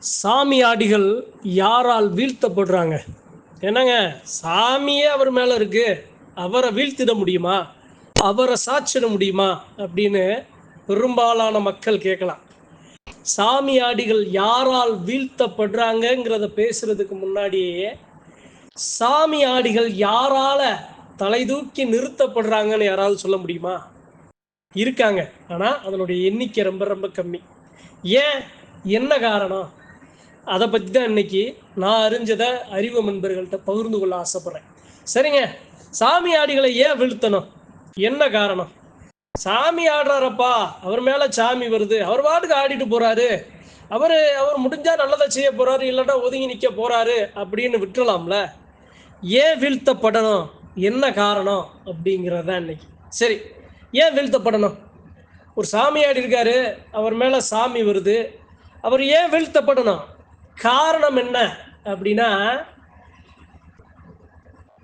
சாமியாடிகள் யாரால் வீழ்த்தப்படுறாங்க? என்னங்க? சாமியே அவர் மேலே இருக்கு. அவரை வீழ்த்திட முடியுமா? அவரை சாட்சிட முடியுமா? அப்படின்னு பெரும்பாலான மக்கள் கேட்கலாம். சாமியாடிகள் யாரால் வீழ்த்தப்படுறாங்கங்கிறத பேசுறதுக்கு முன்னாடியே சாமியாடிகள் யாரால தலை தூக்கி நிறுத்தப்படுறாங்கன்னு யாராவது சொல்ல முடியுமா? இருக்காங்க. ஆனால் அதனுடைய எண்ணிக்கை ரொம்ப ரொம்ப கம்மி. ஏன்? என்ன காரணம்? அதை பற்றி தான் இன்னைக்கு நான் அறிஞ்சதை அறிவு நண்பர்கள்ட்ட பகிர்ந்து கொள்ள ஆசைப்படுறேன். சரிங்க. சாமி ஆடிகளை ஏன் வீழ்த்தணும்? என்ன காரணம்? சாமி ஆடுறாரப்பா. அவர் மேலே சாமி வருது. அவர் பாட்டுக்கு ஆடிட்டு போறாரு. அவர் அவர் முடிஞ்சா நல்லதை செய்ய போறாரு இல்லைன்னா ஒதுங்கி நிற்க போறாரு அப்படின்னு விட்டுறலாம்ல. ஏன் வீழ்த்தப்படணும்? என்ன காரணம்? அப்படிங்கிறது தான் இன்னைக்கு. சரி. ஏன் வீழ்த்தப்படணும்? ஒரு சாமியாடி இருக்காரு அவர் மேலே சாமி வருது. அவர் ஏன் வீழ்த்தப்படணும்? காரணம் என்ன அப்படின்னா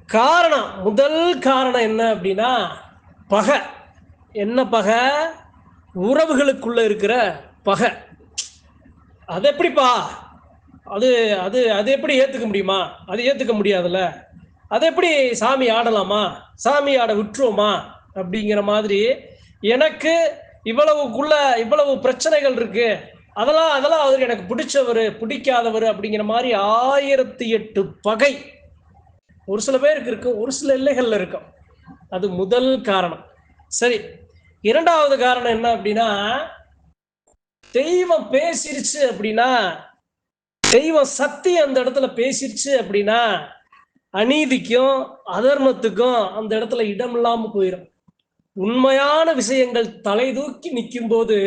காரணம் முதல் காரணம் என்ன அப்படின்னா பகை. என்ன பகை? உறவுகளுக்குள்ள இருக்கிற பகை. அது எப்படிப்பா? அது அது அது எப்படி ஏற்றுக்க முடியுமா? அது ஏற்றுக்க முடியாதுல்ல. அது எப்படி சாமி ஆடலாமா? சாமி ஆட விட்டுருவோமா? அப்படிங்கிற மாதிரி எனக்கு இவ்வளவுக்குள்ள இவ்வளவு பிரச்சனைகள் இருக்குது அதெல்லாம் அதெல்லாம் அவர் எனக்கு பிடிச்சவர் பிடிக்காதவர் அப்படிங்கிற மாதிரி ஆயிரத்தி எட்டு பகை. ஒரு சில பேருக்கு இருக்கும் ஒரு சில எல்லைகள்ல இருக்கும் அது முதல் காரணம். சரி இரண்டாவது காரணம் என்ன அப்படின்னா தெய்வம் பேசிருச்சு அப்படின்னா தெய்வம் சக்தி அந்த இடத்துல பேசிருச்சு அப்படின்னா அநீதிக்கும் அதர்மத்துக்கும் அந்த இடத்துல இடம் இல்லாம போயிடும் உண்மையான விஷயங்கள் தலை தூக்கி நிற்கும் போது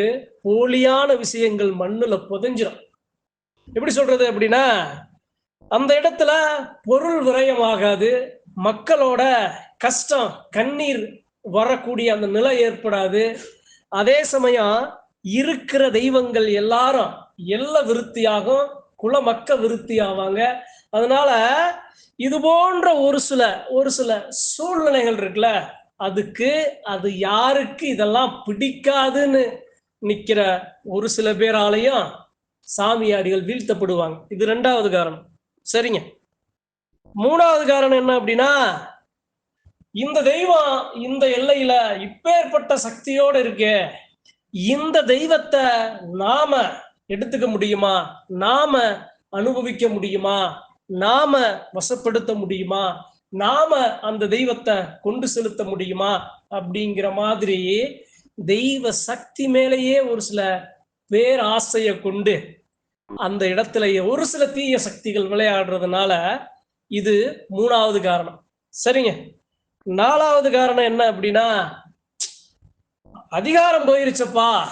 போலியான விஷயங்கள் மண்ணுல புதைஞ்சிடும் எப்படி சொல்றது அப்படின்னா அந்த இடத்துல பொருள் விரயமாகாது மக்களோட கஷ்டம் கண்ணீர் வரக்கூடிய அந்த நிலை ஏற்படாது. அதே சமயம் இருக்கிற தெய்வங்கள் எல்லாரும் எல்ல விருத்தியாகும் குலமக்க விருத்தி ஆவாங்க அதனால இது போன்ற ஒரு சில ஒரு சில சூழ்நிலைகள் இருக்குல்ல அதுக்கு அது யாருக்கு இதெல்லாம் பிடிக்காதுன்னு நிற்கிற ஒரு சில பேராலையும் சாமியாடிகள் வீழ்த்தப்படுவாங்க. இது ரெண்டாவது காரணம். சரிங்க. மூணாவது காரணம் என்ன அப்படின்னா இந்த தெய்வம் இந்த எல்லையில இப்பேற்பட்ட சக்தியோட இருக்கே இந்த தெய்வத்தை நாம எடுத்துக்க முடியுமா? நாம அனுபவிக்க முடியுமா? நாம வசப்படுத்த முடியுமா? நாம அந்த தெய்வத்தை கொண்டு செலுத்த முடியுமா? அப்படிங்கிற மாதிரி தெய்வ சக்தி மேலேயே ஒரு சில பேர் ஆசையை கொண்டு அந்த இடத்துல ஒரு சில தீய சக்திகள் விளையாடுறதுனால இது மூணாவது காரணம். சரிங்க. நாலாவது காரணம் என்ன அப்படின்னா அதிகாரம் போயிருச்சப்பா.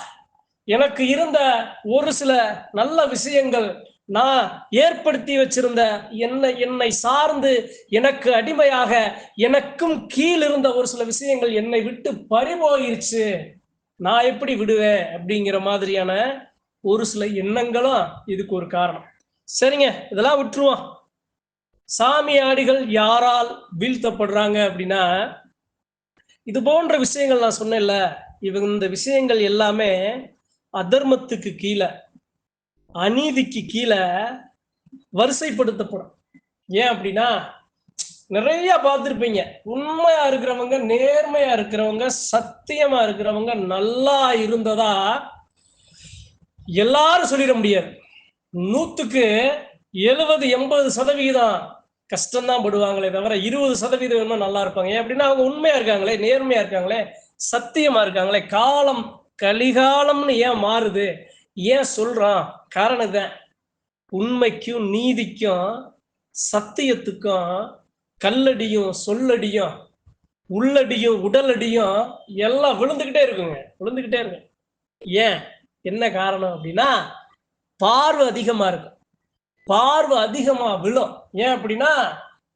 எனக்கு இருந்த ஒரு சில நல்ல விஷயங்கள் நான் ஏற்படுத்தி வச்சிருந்த என்னை என்னை சார்ந்து எனக்கு அடிமையாக எனக்கும் கீழ் இருந்த ஒரு சில விஷயங்கள் என்னை விட்டு பறிபோயிருச்சு. நான் எப்படி விடுவேன் அப்படிங்கிற மாதிரியான ஒரு சில எண்ணங்களும் இதுக்கு ஒரு காரணம். சரிங்க இதெல்லாம் விட்டுருவோம். சாமியாடிகள் யாரால் வீழ்த்தப்படுறாங்க அப்படின்னா இது போன்ற விஷயங்கள் நான் சொன்னேன்ல இவங்க இந்த விஷயங்கள் எல்லாமே அதர்மத்துக்கு கீழே. அநீதிக்கு கீழே வரிசைப்படுத்தப்படும். ஏன் அப்படின்னா நிறைய பார்த்துருப்பீங்க. உண்மையா இருக்கிறவங்க நேர்மையா இருக்கிறவங்க சத்தியமா இருக்கிறவங்க நல்லா இருந்ததா எல்லாரும் சொல்லிட முடியாது. நூத்துக்கு எழுபது எண்பது சதவிகிதம் கஷ்டம்தான் படுவாங்களே தவிர இருபது சதவீதம் நல்லா இருப்பாங்க. ஏன் அப்படின்னா அவங்க உண்மையா இருக்காங்களே நேர்மையா இருக்காங்களே சத்தியமா இருக்காங்களே காலம் கலிகாலம்னு ஏன் மாறுது? ஏன் சொல்றான்? காரணம் தான் உண்மைக்கும் நீதிக்கும் சத்தியத்துக்கும் கல்லடியும் சொல்லடியும் உள்ளடியும் உடலடியும் எல்லாம் விழுந்துகிட்டே இருக்குங்க. விழுந்துக்கிட்டே இருக்கு. ஏன்? என்ன காரணம் அப்படின்னா பார்வை அதிகமா இருக்கும். பார்வை அதிகமா விழும். ஏன் அப்படின்னா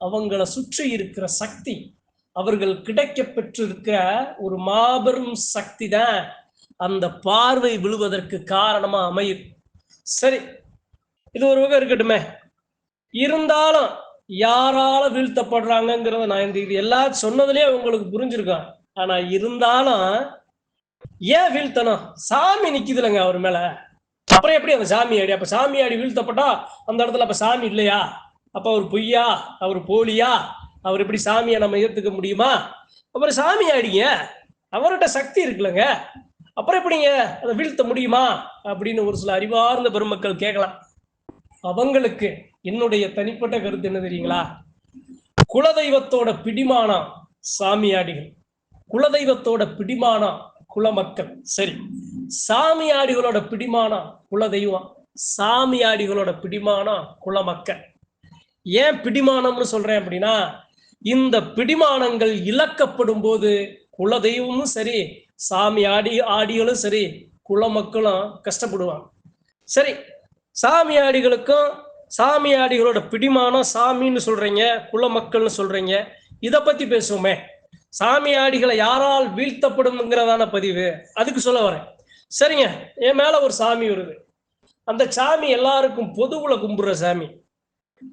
அவங்கள சுற்றி இருக்கிற சக்தி அவர்கள் கிடைக்க பெற்றிருக்கிற ஒரு மாபெரும் சக்தி தான் அந்த பார்வை விழுவதற்கு காரணமா அமையும். சரி இது ஒரு வகை இருக்கட்டுமே. இருந்தாலும் யாரால வீழ்த்தப்படுறாங்கங்கிறத நான் இந்த இது எல்லா சொன்னதுலயே உங்களுக்கு புரிஞ்சிருக்கும் ஆனா இருந்தாலும் ஏன் வீழ்த்தணும்? சாமி நிக்குதுலங்க அவர் மேல. அப்புறம் எப்படி அந்த சாமி சாமியாடி அப்ப ஆடி வீழ்த்தப்பட்டா அந்த இடத்துல அப்ப சாமி இல்லையா? அப்ப அவர் பொய்யா? அவர் போலியா? அவர் எப்படி சாமியை நம்ம ஏத்துக்க முடியுமா? அப்புறம் சாமி சாமியாடிங்க அவர்கிட்ட சக்தி இருக்குல்லங்க அப்புறம் எப்படிங்க? அதை வீழ்த்த முடியுமா? அப்படின்னு ஒரு சில அறிவார்ந்த பெருமக்கள் கேட்கலாம். அவங்களுக்கு என்னுடைய தனிப்பட்ட கருத்து என்ன தெரியுங்களா? குலதெய்வத்தோட பிடிமானம் சாமியாடிகள். குலதெய்வத்தோட பிடிமானம் குலமக்கள். சரி. சாமியாடிகளோட பிடிமானம் குலதெய்வம். சாமியாடிகளோட பிடிமானம் குலமக்கள். ஏன் பிடிமானம்னு சொல்றேன் அப்படின்னா இந்த பிடிமானங்கள் இழக்கப்படும் போது குலதெய்வமும் சரி சாமி ஆடி ஆடிகளும் சரி குலமக்களும் கஷ்டப்படுவாங்க. சரி சாமி ஆடிகளுக்கும் சாமியாடிகளோட பிடிமானம் சாமின்னு சொல்றீங்க குலமக்கள்னு சொல்றீங்க இதை பத்தி பேசுவோமே. சாமியாடிகளை யாரால் வீழ்த்தப்படும்ங்கிறதான பதிவு. அதுக்கு சொல்ல வரேன். சரிங்க என் மேல ஒரு சாமி வருது. அந்த சாமி எல்லாருக்கும் பொதுவுல கும்பிடுற சாமி.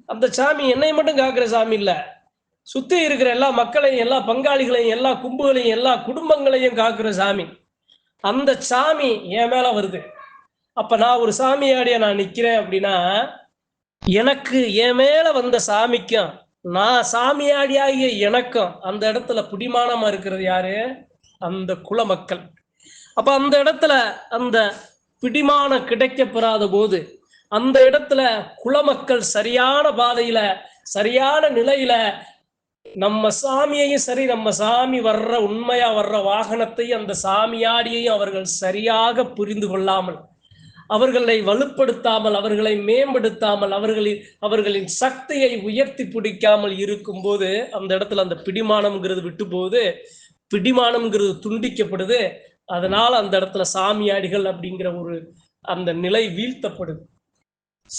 அந்த சாமி என்னை மட்டும் காக்குற சாமி இல்லை. சுத்தி இருக்கிற எல்லா மக்களையும் எல்லா பங்காளிகளையும் எல்லா கும்புகளையும் எல்லா குடும்பங்களையும் காக்குற சாமி. அந்த சாமி என் மேல வருது. அப்ப நான் ஒரு சாமியாடிய நான் நிக்கிறேன் அப்படின்னா எனக்கு என் மேல வந்த சாமிக்கும் நான் சாமியாடியாகிய எனக்கும் அந்த இடத்துல பிடிமானமா இருக்கிறது யாரு? அந்த குல மக்கள். அப்ப அந்த இடத்துல அந்த பிடிமானம் கிடைக்கப்பெறாத போது அந்த இடத்துல குல மக்கள் சரியான பாதையில சரியான நிலையில நம்ம சாமியையும் சரி நம்ம சாமி வர்ற உண்மையா வர்ற வாகனத்தையும் அந்த சாமியாடியையும் அவர்கள் சரியாக புரிந்து கொள்ளாமல் அவர்களை வலுப்படுத்தாமல் அவர்களை மேம்படுத்தாமல் அவர்களின் அவர்களின் சக்தியை உயர்த்தி பிடிக்காமல் இருக்கும்போது அந்த இடத்துல அந்த பிடிமானம்ங்கிறது விட்டு போகுது பிடிமானம்ங்கிறது துண்டிக்கப்படுது. அதனால அந்த இடத்துல சாமியாடிகள் அப்படிங்கிற ஒரு அந்த நிலை வீழ்த்தப்படுது.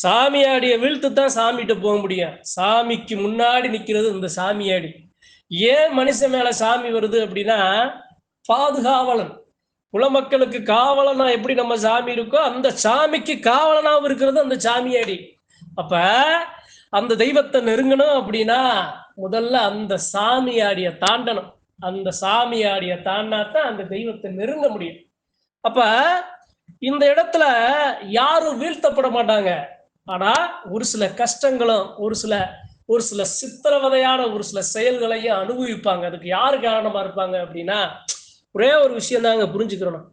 சாமியாடிய வீழ்த்து தான் சாமிகிட்ட போக முடியும். சாமிக்கு முன்னாடி நிக்கிறது இந்த சாமியாடி. ஏன் மனுஷன் மேல சாமி வருது அப்படின்னா பாதுகாவலன். குலமக்களுக்கு காவலனா எப்படி நம்ம சாமி இருக்கோ அந்த சாமிக்கு காவலனாகவும் இருக்கிறது அந்த சாமியாடி. அப்ப அந்த தெய்வத்தை நெருங்கணும் அப்படின்னா முதல்ல அந்த சாமியாடிய தாண்டணும். அந்த சாமியாடிய தாண்டாதான் அந்த தெய்வத்தை நெருங்க முடியும். அப்ப இந்த இடத்துல யாரும் வீழ்த்தப்பட மாட்டாங்க. ஆனா ஒரு சில கஷ்டங்களும் ஒரு சில ஒரு சில சித்திரவதையான ஒரு சில செயல்களையும் அனுபவிப்பாங்க. அதுக்கு யாரு காரணமா இருப்பாங்க அப்படின்னா ஒரே ஒரு விஷயம் தாங்க புரிஞ்சுக்கிறோம்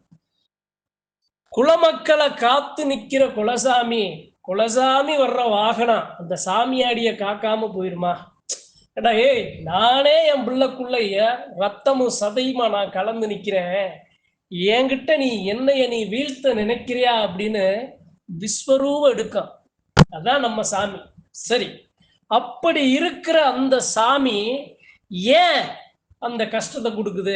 குலமக்களை காத்து நிக்கிற குலசாமி குலசாமி வர்ற வாகனம் அந்த சாமியாடிய காக்காம போயிருமா? ஏடா ஏய் நானே என் பிள்ளைக்குள்ளைய ரத்தமும் சதையுமா நான் கலந்து நிக்கிறேன்? என்கிட்ட நீ என்னைய நீ வீழ்த்த நினைக்கிறியா அப்படின்னு விஸ்வரூபம் எடுக்கான் அதான் நம்ம சாமி. சரி. அப்படி இருக்கிற அந்த சாமி ஏன் அந்த கஷ்டத்தை கொடுக்குது?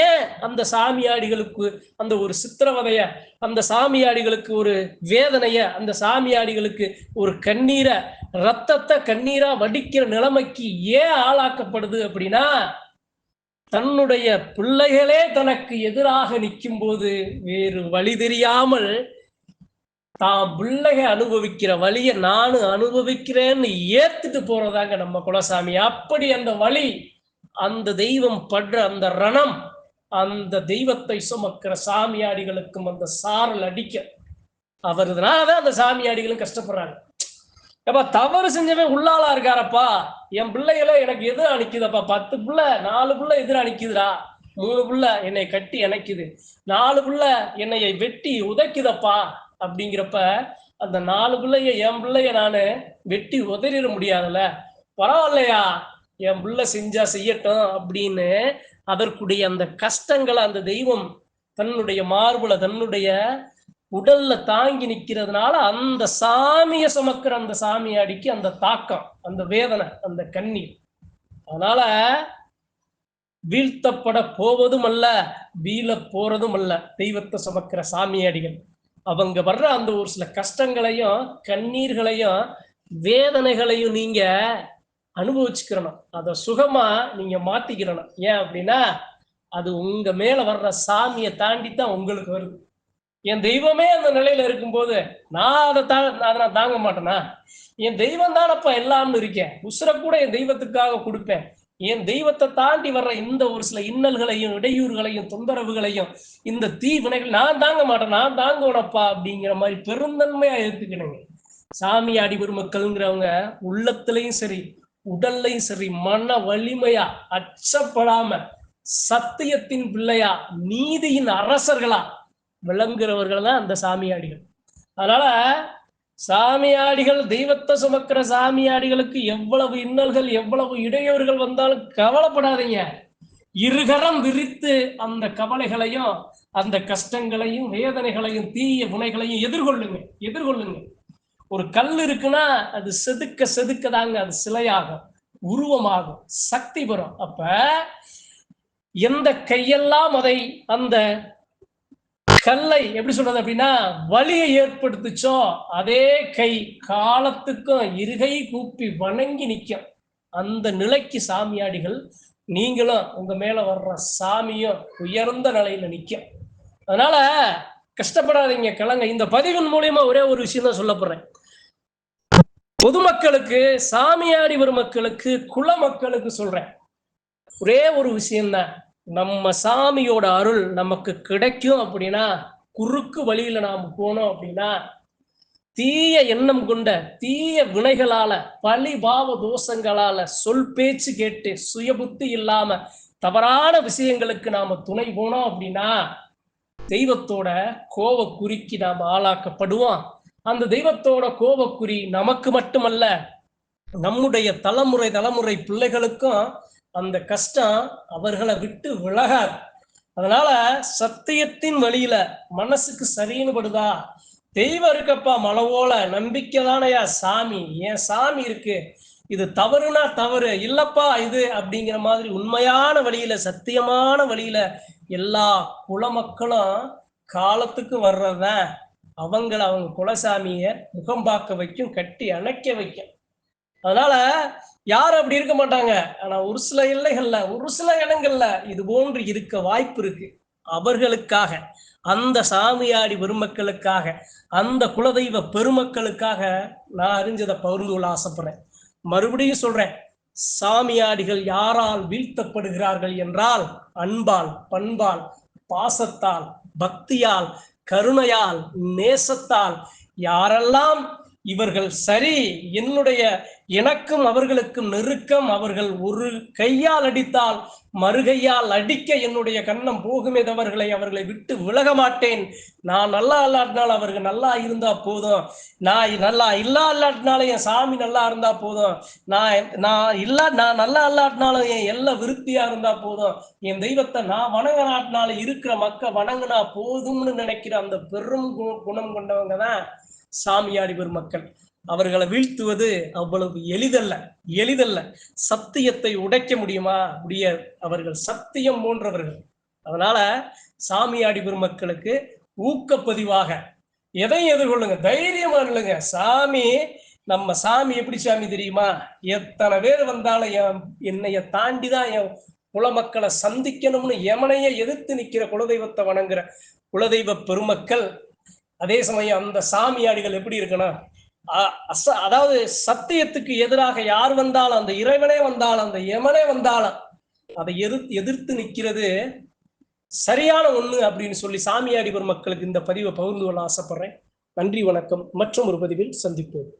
ஏன் அந்த சாமியாடிகளுக்கு அந்த ஒரு சித்திரவதைய அந்த சாமியாடிகளுக்கு ஒரு வேதனைய அந்த சாமியாடிகளுக்கு ஒரு கண்ணீரை ரத்தத்தை கண்ணீரா வடிக்கிற நிலைமைக்கு ஏன் ஆளாக்கப்படுது அப்படின்னா தன்னுடைய பிள்ளைகளே தனக்கு எதிராக நிற்கும் போது வேறு வழி தெரியாமல் தான் பிள்ளைக அனுபவிக்கிற வழியை நானும் அனுபவிக்கிறேன்னு ஏத்துட்டு போறதாங்க நம்ம குலசாமி. அப்படி அந்த வழி அந்த தெய்வம் படுற அந்த ரணம் அந்த தெய்வத்தை சுமக்கிற சாமியாடிகளுக்கும் அந்த சாரல் அடிக்க அவருதுனாலதான் அந்த சாமியாடிகளும் கஷ்டப்படுறாங்க. ஏப்பா தவறு செஞ்சவன் உள்ளாளா இருக்காரப்பா. என் பிள்ளைகள எனக்கு எதிர அணிக்குதப்பா பத்து புள்ள நாலு புள்ள எதிர அணிக்குதுடா மூணு புள்ள என்னை கட்டி அணைக்குது. நாலு புள்ள என்னை வெட்டி உதைக்குதப்பா. அப்படிங்கிறப்ப அந்த நாலு பிள்ளைய என் பிள்ளைய நானு வெட்டி உதறிட முடியாதுல்ல. பரவாயில்லையா? என் பிள்ளை செஞ்சா செய்யட்டும் அப்படின்னு அதற்குடைய அந்த கஷ்டங்களை அந்த தெய்வம் தன்னுடைய மார்புல தன்னுடைய உடல்ல தாங்கி நிக்கிறதுனால அந்த சாமிய சுமக்கிற அந்த சாமியாடிக்கு அந்த தாக்கம் அந்த வேதனை அந்த கண்ணீர். அதனால வீழ்த்தப்பட போவதும் அல்ல வீழ போறதும் அல்ல தெய்வத்தை சுமக்கிற சாமியாடிகள். அவங்க வர்ற அந்த ஒரு சில கஷ்டங்களையும் கண்ணீர்களையும் வேதனைகளையும் நீங்க அனுபவிச்சுக்கிறணும். அதை சுகமா நீங்க மாத்திக்கிறணும் ஏன் அப்படின்னா அது உங்க மேல வர்ற சாமியை தாண்டி தான் உங்களுக்கு வருது. என் தெய்வமே அந்த நிலையில இருக்கும்போது நான் அதை தா அதை நான் தாங்க மாட்டேனா? என் தெய்வம் தானப்பா எல்லாம்னு இருக்கேன். உசுர கூட என் தெய்வத்துக்காக கொடுப்பேன். என் தெய்வத்தை தாண்டி வர்ற இந்த ஒரு சில இன்னல்களையும் இடையூறுகளையும் தொந்தரவுகளையும் இந்த தீ வினைகள் நான் தாங்க மாட்டேன். நான் தாங்கணப்பா அப்படிங்கிற மாதிரி பெருந்தன்மையா ஏத்துக்கணுங்க அடி பெருமக்கள்ங்கிறவங்க உள்ளத்திலையும் சரி உடல்லையும் சரி மன வலிமையா அச்சப்படாம சத்தியத்தின் பிள்ளையா நீதியின் அரசர்களா விளங்குறவர்கள் தான் அந்த சாமியாடிகள். அதனால சாமியாடிகள் தெய்வத்தை சுமக்கிற சாமியாடிகளுக்கு எவ்வளவு இன்னல்கள் எவ்வளவு இடையூறுகள் வந்தாலும் கவலைப்படாதீங்க. இருகரம் விரித்து அந்த கவலைகளையும் அந்த கஷ்டங்களையும் வேதனைகளையும் தீய வினைகளையும் எதிர்கொள்ளுங்க எதிர்கொள்ளுங்க. ஒரு கல் இருக்குன்னா அது செதுக்க செதுக்க தாங்க அது சிலையாகும் உருவமாகும் சக்தி பெறும். அப்ப எந்த கையெல்லாம் அதை அந்த கல்லை எப்படி சொல்றது அப்படின்னா வலியை ஏற்படுத்துச்சோ அதே கை காலத்துக்கும் இருகை கூப்பி வணங்கி நிற்கும் அந்த நிலைக்கு சாமியாடிகள் நீங்களும் உங்க மேல வர்ற சாமியும் உயர்ந்த நிலையில நிற்கும் அதனால கஷ்டப்படாதீங்க கிழங்க இந்த பதிவின் மூலியமா ஒரே ஒரு விஷயம் தான் சொல்ல போறேன். பொதுமக்களுக்கு சாமியாடி பெருமக்களுக்கு குல மக்களுக்கு சொல்றேன். ஒரே ஒரு விஷயம்தான். நம்ம சாமியோட அருள் நமக்கு கிடைக்கும் அப்படின்னா குறுக்கு வழியில நாம் போனோம் அப்படின்னா தீய எண்ணம் கொண்ட தீய வினைகளால பழி பாவ தோஷங்களால சொல் பேச்சு கேட்டு சுயபுத்தி இல்லாம தவறான விஷயங்களுக்கு நாம துணை போனோம் அப்படின்னா தெய்வத்தோட கோவக்குறிக்கு நாம் ஆளாக்கப்படுவோம். அந்த தெய்வத்தோட கோவக்குறி நமக்கு மட்டுமல்ல நம்முடைய தலைமுறை தலைமுறை பிள்ளைகளுக்கும் அந்த கஷ்டம் அவர்களை விட்டு விலகாது. அதனால சத்தியத்தின் வழியில மனசுக்கு சரின்னு படுதா? தெய்வம் இருக்கப்பா மலவோல நம்பிக்கை தானையா சாமி? ஏன் சாமி இருக்கு? இது தவறுனா தவறு. இல்லப்பா இது அப்படிங்கிற மாதிரி உண்மையான வழியில சத்தியமான வழியில எல்லா குலமக்களும் காலத்துக்கு வர்றதுதான் அவங்கள அவங்க குலசாமிய முகம் பார்க்க வைக்கும் கட்டி அணைக்க வைக்கும். அதனால யாரும் அப்படி இருக்க மாட்டாங்க. ஆனா ஒரு சில எல்லைகள்ல ஒரு சில இடங்கள்ல இது போன்று இருக்க வாய்ப்பு இருக்கு. அவர்களுக்காக அந்த சாமியாடி பெருமக்களுக்காக அந்த குலதெய்வ பெருமக்களுக்காக நான் அறிஞ்சதை பகிர்ந்து கொள்ள ஆசைப்படுறேன். மறுபடியும் சொல்றேன் சாமியாடிகள் யாரால் வீழ்த்தப்படுகிறார்கள் என்றால் அன்பால் பண்பால் பாசத்தால் பக்தியால் கருணையால் நேசத்தால் யாரெல்லாம் இவர்கள் சரி என்னுடைய எனக்கும் அவர்களுக்கும் நெருக்கம். அவர்கள் ஒரு கையால் அடித்தால் மறுகையால் அடிக்க என்னுடைய கண்ணம் போகுமே தவறுகளை அவர்களை விட்டு விலக மாட்டேன். நான் நல்லா இல்லாட்டினால் அவர்கள் நல்லா இருந்தா போதும். நான் நல்லா இல்லா இல்லாட்டினாலும் என் சாமி நல்லா இருந்தா போதும். நான் நான் இல்லா நான் நல்லா இல்லாட்டினாலும் என் எல்லாம் விருத்தியா இருந்தா போதும். என் தெய்வத்தை நான் வணங்கினாட்டினாலும் இருக்கிற மக்க வணங்கினா போதும்னு நினைக்கிற அந்த பெரும் குணம் கொண்டவங்க தான் சாமியாடி பெருமக்கள் அவர்களை வீழ்த்துவது அவ்வளவு எளிதல்ல எளிதல்ல. சத்தியத்தை உடைக்க முடியுமா? முடியாது. அவர்கள் சத்தியம் போன்றவர்கள். அதனால சாமியாடி பெருமக்களுக்கு ஊக்கப்பதிவாக எதையும் எதிர்கொள்ளுங்க. தைரியமா இல்லைங்க சாமி நம்ம சாமி எப்படி சாமி தெரியுமா? எத்தனை பேர் வந்தாலும் என் என்னைய தாண்டி தான் என் குலமக்களை சந்திக்கணும்னு எமனைய எதிர்த்து நிக்கிற குலதெய்வத்தை வணங்குற குலதெய்வ பெருமக்கள் அதே சமயம் அந்த சாமியாடிகள் எப்படி இருக்கணும்? அ- அச- அதாவது சத்தியத்துக்கு எதிராக யார் வந்தாலும் அந்த இறைவனே வந்தாலும் அந்த எமனே வந்தாலும் அதை எதிர் எதிர்த்து நிக்கிறது சரியான ஒண்ணு அப்படின்னு சொல்லி சாமியாடி பெருமக்களுக்கு இந்த பதிவை பகிர்ந்து கொள்ள ஆசைப்படுறேன். நன்றி வணக்கம். மற்றும் ஒரு பதிவில் சந்திப்போம்.